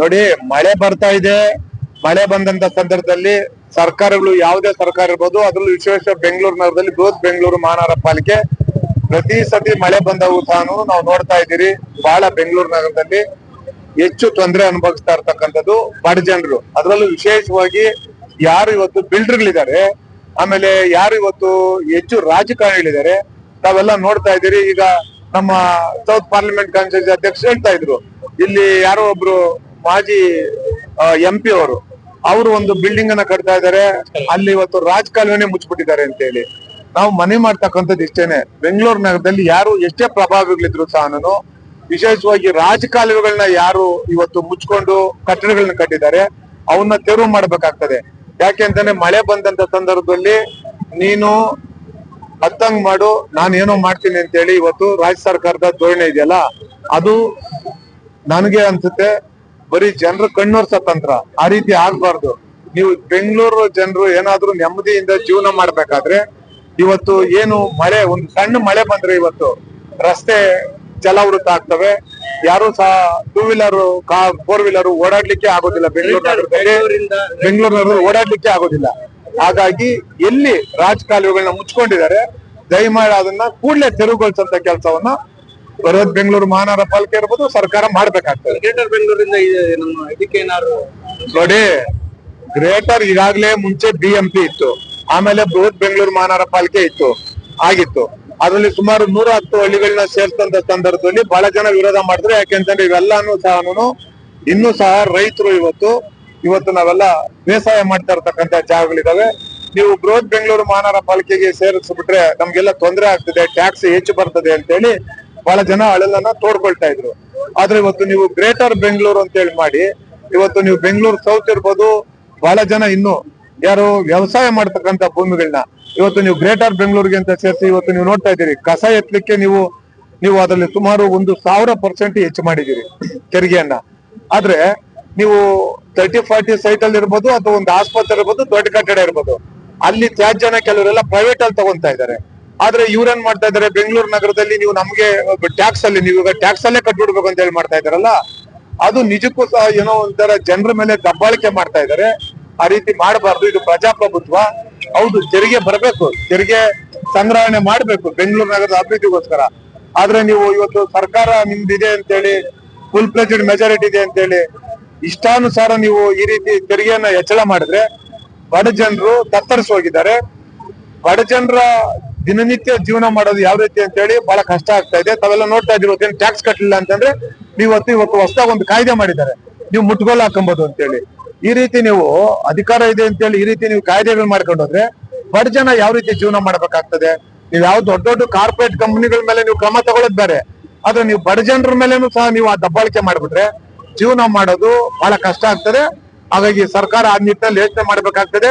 ನೋಡಿ, ಮಳೆ ಬರ್ತಾ ಇದೆ. ಮಳೆ ಬಂದಂತ ಸಂದರ್ಭದಲ್ಲಿ ಸರ್ಕಾರಗಳು, ಯಾವುದೇ ಸರ್ಕಾರ ಇರ್ಬೋದು, ಅದ್ರಲ್ಲೂ ವಿಶೇಷ ಬೆಂಗಳೂರು ನಗರದಲ್ಲಿ ಬೃಹತ್ ಬೆಂಗಳೂರು ಮಹಾನಗರ ಪಾಲಿಕೆ. ಪ್ರತಿ ಸತಿ ಮಳೆ ಬಂದವು ಸಹ ನಾವು ನೋಡ್ತಾ ಇದ್ದೀರಿ. ಬಹಳ ಬೆಂಗಳೂರು ನಗರದಲ್ಲಿ ಹೆಚ್ಚು ತೊಂದರೆ ಅನುಭವಿಸ್ತಾ ಇರ್ತಕ್ಕಂಥದ್ದು ಬಡ ಜನರು. ಅದರಲ್ಲೂ ವಿಶೇಷವಾಗಿ ಯಾರು ಇವತ್ತು ಬಿಲ್ಡರ್ಗಳಿದ್ದಾರೆ, ಆಮೇಲೆ ಯಾರು ಇವತ್ತು ಹೆಚ್ಚು ರಾಜಕಾರಣಿಗಳಿದ್ದಾರೆ, ತಾವೆಲ್ಲ ನೋಡ್ತಾ ಇದ್ದೀರಿ. ಈಗ ನಮ್ಮ ಸೌತ್ ಪಾರ್ಲಿಮೆಂಟ್ ಕಾನ್ಸ್ಟಿಟ್ಯೂನ್ಸಿ ಅಧ್ಯಕ್ಷರು ಹೇಳ್ತಾ ಇದ್ರು. ಇಲ್ಲಿ ಯಾರೋ ಒಬ್ರು ಮಾಜಿ ಎಂ ಪಿ ಅವರು ಅವರು ಒಂದು ಬಿಲ್ಡಿಂಗ್ ಅನ್ನ ಕಟ್ತಾ ಇದ್ದಾರೆ ಅಲ್ಲಿ ಇವತ್ತು ರಾಜಕಾಲುವೆನೆ ಮುಚ್ಚಿಬಿಟ್ಟಿದ್ದಾರೆ ಅಂತ ಹೇಳಿ ನಾವು ಮನೆ ಮಾಡ್ತಕ್ಕಂಥದ್ದು ಇಷ್ಟೇನೆ. ಬೆಂಗಳೂರು ನಗರದಲ್ಲಿ ಯಾರು ಎಷ್ಟೇ ಪ್ರಭಾವಿಗಳಿದ್ರು ಸಹ ನಾನು ವಿಶೇಷವಾಗಿ ರಾಜಕಾಲುವೆಗಳನ್ನ ಯಾರು ಇವತ್ತು ಮುಚ್ಕೊಂಡು ಕಟ್ಟಡಗಳನ್ನ ಕಟ್ಟಿದ್ದಾರೆ ಅವನ್ನ ತೆರವು ಮಾಡಬೇಕಾಗ್ತದೆ. ಯಾಕೆ ಅಂತಂದ್ರೆ ಮಳೆ ಬಂದಂತ ಸಂದರ್ಭದಲ್ಲಿ ನೀನು ಹತ್ತಂಗ್ ಮಾಡು ನಾನು ಏನೋ ಮಾಡ್ತೀನಿ ಅಂತ ಹೇಳಿ ಇವತ್ತು ರಾಜ್ಯ ಸರ್ಕಾರದ ಧೋರಣೆ ಇದೆಯಲ್ಲ, ಅದು ನನಗೆ ಅನ್ಸುತ್ತೆ. ಬರೀ ಜನರು ಕಣ್ಣೋರ್ಸ ತಂತ್ರ. ಆ ರೀತಿ ಆಗ್ಬಾರ್ದು. ನೀವು ಬೆಂಗಳೂರು ಜನರು ಏನಾದ್ರೂ ನೆಮ್ಮದಿಯಿಂದ ಜೀವನ ಮಾಡ್ಬೇಕಾದ್ರೆ ಇವತ್ತು ಏನು ಮಳೆ ಒಂದು ಸಣ್ಣ ಮಳೆ ಬಂದ್ರೆ ಇವತ್ತು ರಸ್ತೆ ಜಲಾವೃತ ಆಗ್ತವೆ. ಯಾರು ಸಹ ಟೂ ವೀಲರ್ ಕಾ ಫೋರ್ ವೀಲರ್ ಓಡಾಡ್ಲಿಕ್ಕೆ ಆಗೋದಿಲ್ಲ ಬೆಂಗಳೂರು ನಗರದಲ್ಲಿ. ಬೆಂಗಳೂರು ನಗರದಲ್ಲಿ ಓಡಾಡ್ಲಿಕ್ಕೆ ಆಗೋದಿಲ್ಲ. ಹಾಗಾಗಿ ಎಲ್ಲಿ ರಾಜಕಾಲುವೆಗಳನ್ನ ಮುಚ್ಕೊಂಡಿದ್ದಾರೆ ದಯಮಾಡಿ ಅದನ್ನ ಕೂಡಲೇ ತೆರವುಗೊಳಿಸಂತ ಕೆಲಸವನ್ನ ಬರೋದ್ ಬೆಂಗಳೂರು ಮಹಾನಗರ ಪಾಲಿಕೆ ಇರ್ಬೋದು ಸರ್ಕಾರ ಮಾಡ್ಬೇಕಾಗ್ತದೆ. ಗ್ರೇಟರ್ ಬೆಂಗಳೂರಿಂದ ನಮ್ಮ ಇದಕ್ಕೆ ಏನಾದ್ರು ನೋಡಿ ಗ್ರೇಟರ್ ಈಗಾಗಲೇ ಮುಂಚೆ ಬಿಎಂಪಿ ಇತ್ತು ಆಮೇಲೆ ಬೃಹತ್ ಬೆಂಗಳೂರು ಮಹಾನಗರ ಪಾಲಿಕೆ ಇತ್ತು ಆಗಿತ್ತು. ಅದರಲ್ಲಿ ಸುಮಾರು ನೂರ ಹತ್ತು ಹಳ್ಳಿಗಳನ್ನ ಸೇರ್ತಂತ ಸಂದರ್ಭದಲ್ಲಿ ಬಹಳ ಜನ ವಿರೋಧ ಮಾಡಿದ್ರು ಯಾಕೆಂತಂದ್ರೆ ಇವೆಲ್ಲಾನು ಸಹ ಇನ್ನೂ ಸಹ ರೈತರು ಇವತ್ತು ಇವತ್ತು ನಾವೆಲ್ಲ ಬೇಸಾಯ ಮಾಡ್ತಾ ಇರ್ತಕ್ಕಂತ ಜಾಗಗಳಿದಾವೆ. ನೀವು ಬೃಹತ್ ಬೆಂಗಳೂರು ಮಹಾನಗರ ಪಾಲಿಕೆಗೆ ಸೇರಿಸ್ಬಿಟ್ರೆ ನಮ್ಗೆಲ್ಲ ತೊಂದರೆ ಆಗ್ತದೆ ಟ್ಯಾಕ್ಸ್ ಹೆಚ್ಚು ಬರ್ತದೆ ಅಂತೇಳಿ ಬಹಳ ಜನ ಅಳಲನ್ನ ತೋಡ್ಕೊಳ್ತಾ ಇದ್ರು. ಆದ್ರೆ ಇವತ್ತು ನೀವು ಗ್ರೇಟರ್ ಬೆಂಗಳೂರು ಅಂತ ಹೇಳಿ ಮಾಡಿ, ಇವತ್ತು ನೀವು ಬೆಂಗಳೂರು ಸೌತ್ ಇರ್ಬೋದು, ಬಹಳ ಜನ ಇನ್ನು ಯಾರು ವ್ಯವಸಾಯ ಮಾಡ್ತಕ್ಕಂತ ಭೂಮಿಗಳನ್ನ ಇವತ್ತು ನೀವು ಗ್ರೇಟರ್ ಬೆಂಗಳೂರಿಗೆ ಅಂತ ಸೇರಿಸಿ ಇವತ್ತು ನೀವು ನೋಡ್ತಾ ಇದ್ದೀರಿ. ಕಸ ಎತ್ತಲಿಕ್ಕೆ ನೀವು ನೀವು ಅದರಲ್ಲಿ ಸುಮಾರು ಒಂದು ಸಾವಿರ ಪರ್ಸೆಂಟ್ ಹೆಚ್ಚು ಮಾಡಿದ್ದೀರಿ ತೆರಿಗೆಯನ್ನ. ಆದ್ರೆ ನೀವು ತರ್ಟಿ, ಫಾರ್ಟಿ ಸೈಟ್ ಅಲ್ಲಿ ಇರ್ಬೋದು, ಅಥವಾ ಒಂದು ಆಸ್ಪತ್ರೆ ಇರ್ಬೋದು, ದೊಡ್ಡ ಕಟ್ಟಡ ಇರ್ಬೋದು, ಅಲ್ಲಿ ತ್ಯಾಜ್ಯನ ಕೆಲವರೆಲ್ಲ ಪ್ರೈವೇಟ್ ಅಲ್ಲಿ ತಗೊಂತಾ ಇದ್ದಾರೆ. ಆದ್ರೆ ಇವ್ರೇನ್ ಮಾಡ್ತಾ ಇದಾರೆ? ಬೆಂಗಳೂರು ನಗರದಲ್ಲಿ ನೀವು ನಮ್ಗೆ ಟ್ಯಾಕ್ಸ್ ಅಲ್ಲಿ, ನೀವು ಈಗ ಟ್ಯಾಕ್ಸ್ ಅಲ್ಲೇ ಕಟ್ಬಿಡ್ಬೇಕು ಅಂತ ಹೇಳಿ ಮಾಡ್ತಾ ಇದಾರಲ್ಲ? ಅದು ನಿಜಕ್ಕೂ ಸಹ ಏನೋ ಒಂಥರ ಜನರ ಮೇಲೆ ದಬ್ಬಾಳಿಕೆ ಮಾಡ್ತಾ ಇದಾರೆ. ಆ ರೀತಿ ಮಾಡಬಾರ್ದು. ಇದು ಪ್ರಜಾಪ್ರಭುತ್ವ. ಹೌದು, ತೆರಿಗೆ ಬರಬೇಕು. ತೆರಿಗೆ ಸಂಗ್ರಹಣೆ ಮಾಡ್ಬೇಕು ಬೆಂಗಳೂರು ನಗರದ ಅಭಿವೃದ್ಧಿಗೋಸ್ಕರ. ಆದ್ರೆ ನೀವು ಇವತ್ತು ಸರ್ಕಾರ ನಿಮ್ದಿದೆ ಅಂತೇಳಿ ಫುಲ್ ಪ್ಲೇಜೆಡ್ ಮೆಜಾರಿಟಿ ಇದೆ ಅಂತೇಳಿ, ಇಷ್ಟಾನುಸಾರ ನೀವು ಈ ರೀತಿ ತೆರಿಗೆಯನ್ನ ಹೆಚ್ಚಳ ಮಾಡಿದ್ರೆ, ಬಡ ಜನರು ತತ್ತರಿಸಿ ಹೋಗಿದ್ದಾರೆ ಬಡ ಜನರ ದಿನನಿತ್ಯ ಜೀವನ ಮಾಡೋದು ಯಾವ ರೀತಿ ಅಂತ ಹೇಳಿ ಬಹಳ ಕಷ್ಟ ಆಗ್ತಾ ಇದೆ. ತಾವೆಲ್ಲ ನೋಡ್ತಾ ಇದ್ದೀವಿ ಟ್ಯಾಕ್ಸ್ ಕಟ್ಟಲಿಲ್ಲ ಅಂತಂದ್ರೆ ನೀವು ಇವತ್ತು ಇವತ್ತು ಹೊಸದಾಗಿ ಒಂದು ಕಾಯ್ದೆ ಮಾಡಿದ್ದಾರೆ. ನೀವು ಮುಟ್ಗೋಲ್ ಹಾಕೊಂಬೋದು ಅಂತೇಳಿ. ಈ ರೀತಿ ನೀವು ಅಧಿಕಾರ ಇದೆ ಅಂತೇಳಿ ಈ ರೀತಿ ನೀವು ಕಾಯ್ದೆಗಳು ಮಾಡ್ಕೊಂಡೋದ್ರೆ ಬಡ ಜನ ಯಾವ ರೀತಿ ಜೀವನ ಮಾಡ್ಬೇಕಾಗ್ತದೆ? ನೀವು ಯಾವ ದೊಡ್ಡ ದೊಡ್ಡ ಕಾರ್ಪೊರೇಟ್ ಕಂಪನಿಗಳ ಮೇಲೆ ನೀವು ಕ್ರಮ ತಗೊಳ್ಳೋದು ಬೇರೆ. ಆದ್ರೆ ನೀವು ಬಡ ಜನರ ಸಹ ನೀವು ಆ ದಬ್ಬಾಳಿಕೆ ಮಾಡ್ಬಿಟ್ರೆ ಜೀವನ ಮಾಡೋದು ಬಹಳ ಕಷ್ಟ ಆಗ್ತದೆ. ಹಾಗಾಗಿ ಸರ್ಕಾರ ಆ ನಿಟ್ಟಿನಲ್ಲಿ ಯೋಚನೆ ಮಾಡ್ಬೇಕಾಗ್ತದೆ.